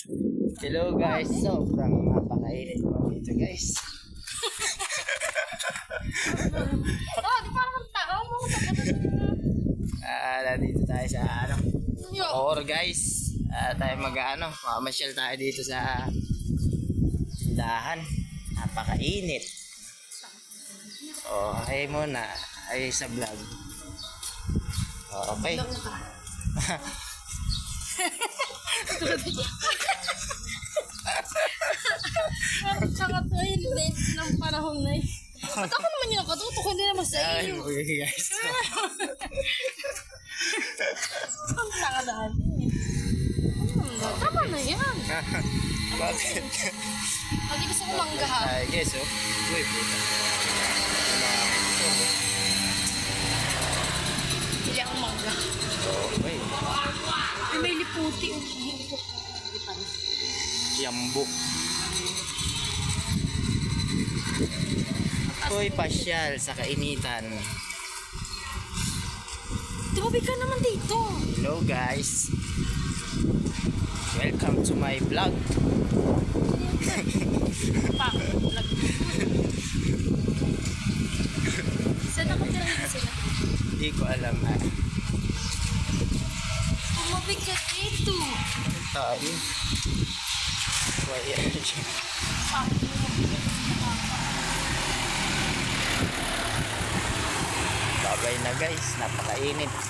Hello guys, sobrang napakainit mo dito guys. Oh, di pa naman tao mo. Ah, nandito tayo sa ano, or guys. Ah, tayo mag ano, mamasyal tayo dito sa tindahan. Napakainit. Oh, ay muna. Ay sa vlog. Oh, Okay. late ng panahon na yun. Ba't ako naman yung nakatutok, hindi naman sa Ay, iyo. okay guys. Ang tanga dati. Hmm, tama na yan. Bakit? Hindi gusto ko mangga ha. Ay, guys, oh. Uy, puta. Hindi ako mangga. Okay. Ay, may liputi. oh. Hindi ko. Lipan. Yambo. Uy, pasyal sa kainitan. Tumabi ka naman dito. Hello guys. Welcome to my vlog. Pa, lag. Saan ako tira sila? Hindi ko alam ah. Tumabi ka dito. Tayo. Why Ah, Babay na guys, napakainit.